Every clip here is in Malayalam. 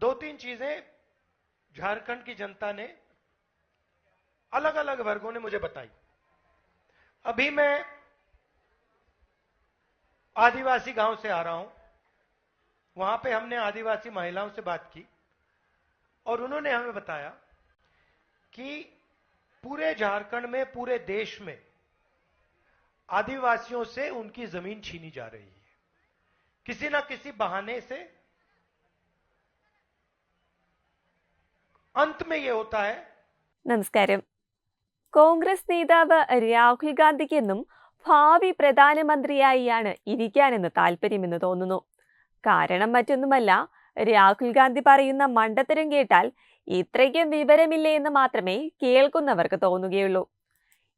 दो तीन चीज़ें झारखंड की जनता ने अलग अलग वर्गों ने मुझे बताई। अभी मैं आदिवासी गाँव से आ रहा हूँ। वहाँ पे हमने आदिवासी महिलाओं से बात की और उन्होंने हमें बताया कि पूरे झारखंड में, पूरे देश में आदिवासियों से उनकी ज़मीन छीनी जा रही है। किसी ना किसी बहाने से अंत में ये होता है നമസ്കാരം കോൺഗ്രസ് നേതാവ് രാഹുൽ ഗാന്ധിക്കെന്നും ഭാവി പ്രധാനമന്ത്രിയായിയാണ് ഇരിക്കാനെന്ന് താല്പര്യമെന്ന് തോന്നുന്നു കാരണം മറ്റൊന്നുമല്ല രാഹുൽ ഗാന്ധി പറയുന്ന മണ്ടത്തരം കേട്ടാൽ ഇത്രയ്ക്കും വിവരമില്ലേ എന്ന് മാത്രമേ കേൾക്കുന്നവർക്ക് തോന്നുകയുള്ളൂ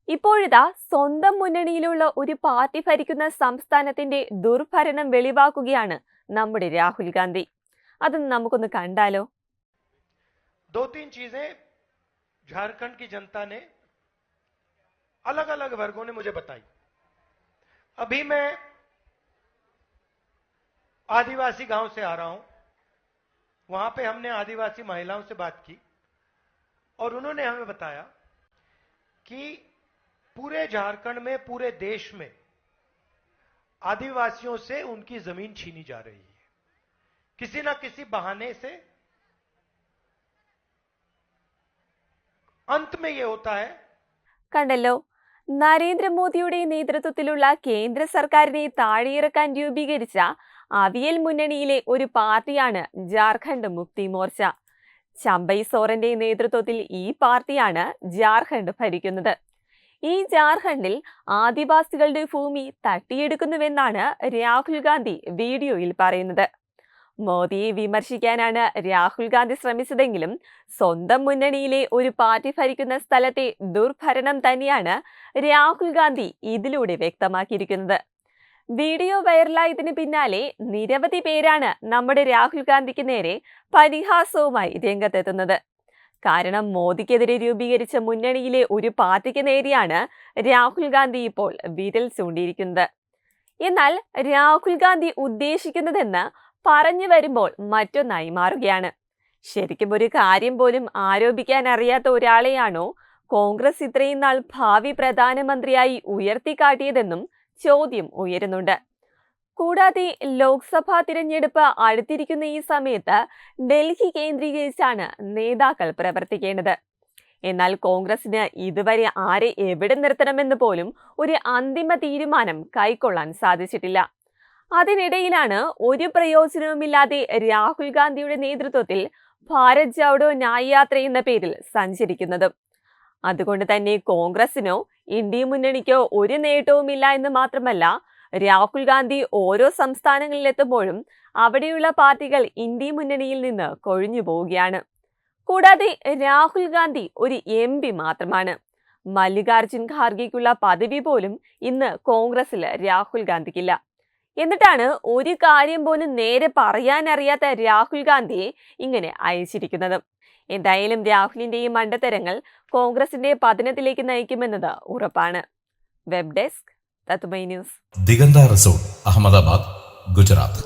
ഇപ്പോഴിതാ സ്വന്തം മുന്നണിയിലുള്ള ഒരു പാർട്ടി ഭരിക്കുന്ന സംസ്ഥാനത്തിന്റെ ദുർഭരണം വെളിവാക്കുകയാണ് നമ്മുടെ രാഹുൽ ഗാന്ധി അതൊന്ന് നമുക്കൊന്ന് കണ്ടാലോ दो तीन चीज़ें झारखंड की जनता ने अलग अलग वर्गों ने मुझे बताई। अभी मैं आदिवासी गाँव से आ रहा हूँ। वहाँ पे हमने आदिवासी महिलाओं से बात की और उन्होंने हमें बताया कि पूरे झारखंड में, पूरे देश में आदिवासियों से उनकी ज़मीन छीनी जा रही है। किसी ना किसी बहाने से अंत में ये होता है കണ്ടല്ലോ നരേന്ദ്രമോദിയുടെ നേതൃത്വത്തിലുള്ള കേന്ദ്ര സർക്കാരിനെ താഴെയിറക്കാൻ രൂപീകരിച്ച അവിയൽ മുന്നണിയിലെ ഒരു പാർട്ടിയാണ് ജാർഖണ്ഡ് മുക്തി മോർച്ച ചമ്പൈ സോറന്റെ നേതൃത്വത്തിൽ ഈ പാർട്ടിയാണ് ജാർഖണ്ഡ് ഭരിക്കുന്നത് ഈ ജാർഖണ്ഡിൽ ആദിവാസികളുടെ ഭൂമി തട്ടിയെടുക്കുന്നുവെന്നാണ് രാഹുൽ ഗാന്ധി വീഡിയോയിൽ പറയുന്നത് മോദിയെ വിമർശിക്കാനാണ് രാഹുൽ ഗാന്ധി ശ്രമിച്ചതെങ്കിലും സ്വന്തം മുന്നണിയിലെ ഒരു പാർട്ടി ഭരിക്കുന്ന സ്ഥലത്തെ ദുർഭരണം തന്നെയാണ് രാഹുൽ ഗാന്ധി ഇതിലൂടെ വ്യക്തമാക്കിയിരിക്കുന്നത്. വീഡിയോ വൈറലായതിന് പിന്നാലെ നിരവധി പേരാണ് നമ്മുടെ രാഹുൽ ഗാന്ധിക്ക് നേരെ പരിഹാസവുമായി രംഗത്തെത്തുന്നത്. കാരണം മോദിക്കെതിരെ രൂപീകരിച്ച മുന്നണിയിലെ ഒരു പാർട്ടിക്ക് നേരെയാണ് രാഹുൽ ഗാന്ധി ഇപ്പോൾ വിരൽ ചൂണ്ടിയിരിക്കുന്നത്. എന്നാൽ രാഹുൽ ഗാന്ധി ഉദ്ദേശിക്കുന്നതെന്ന് പറഞ്ഞു വരുമ്പോൾ മറ്റൊന്നായി മാറുകയാണ്. ശരിക്കും ഒരു കാര്യം പോലും ആരോപിക്കാൻ അറിയാത്ത ഒരാളെയാണോ കോൺഗ്രസ് ഇത്രയും നാൾ ഭാവി പ്രധാനമന്ത്രിയായി ഉയർത്തിക്കാട്ടിയതെന്നും ചോദ്യം ഉയരുന്നുണ്ട്. കൂടാതെ ലോക്സഭാ തിരഞ്ഞെടുപ്പ് അടുത്തിരിക്കുന്ന ഈ സമയത്ത് ഡൽഹി കേന്ദ്രീകരിച്ചാണ് നേതാക്കൾ പ്രവർത്തിക്കേണ്ടത്. എന്നാൽ കോൺഗ്രസിന് ഇതുവരെ ആരെ എവിടെ നിർത്തണമെന്ന് പോലും ഒരു അന്തിമ തീരുമാനം കൈക്കൊള്ളാൻ സാധിച്ചിട്ടില്ല. അതിനിടയിലാണ് ഒരു പ്രയോജനവുമില്ലാതെ രാഹുൽ ഗാന്ധിയുടെ നേതൃത്വത്തിൽ ഭാരത് ജോഡോ ന്യായയാത്ര എന്ന പേരിൽ സഞ്ചരിക്കുന്നത്. അതുകൊണ്ട് തന്നെ കോൺഗ്രസിനോ ഇന്ത്യ മുന്നണിക്കോ ഒരു നേട്ടവുമില്ല എന്ന് മാത്രമല്ല രാഹുൽ ഗാന്ധി ഓരോ സംസ്ഥാനങ്ങളിലെത്തുമ്പോഴും അവിടെയുള്ള പാർട്ടികൾ ഇന്ത്യ മുന്നണിയിൽ നിന്ന് കൊഴിഞ്ഞു പോവുകയാണ്. കൂടാതെ രാഹുൽ ഗാന്ധി ഒരു എം പി മാത്രമാണ്. മല്ലികാർജുൻ ഖാർഗെക്കുള്ള പദവി പോലും ഇന്ന് കോൺഗ്രസിൽ രാഹുൽ ഗാന്ധിക്കില്ല. എന്നിട്ടാണ് ഒരു കാര്യം പോലും നേരെ പറയാനറിയാത്ത രാഹുൽ ഗാന്ധിയെ ഇങ്ങനെ അയച്ചിരിക്കുന്നത്. എന്തായാലും രാഹുലിന്റെ ഈ മണ്ടത്തരങ്ങൾ കോൺഗ്രസിന്റെ പതനത്തിലേക്ക് നയിക്കുമെന്നത് ഉറപ്പാണ്. Web desk news. Diganta resort Ahmedabad Gujarat.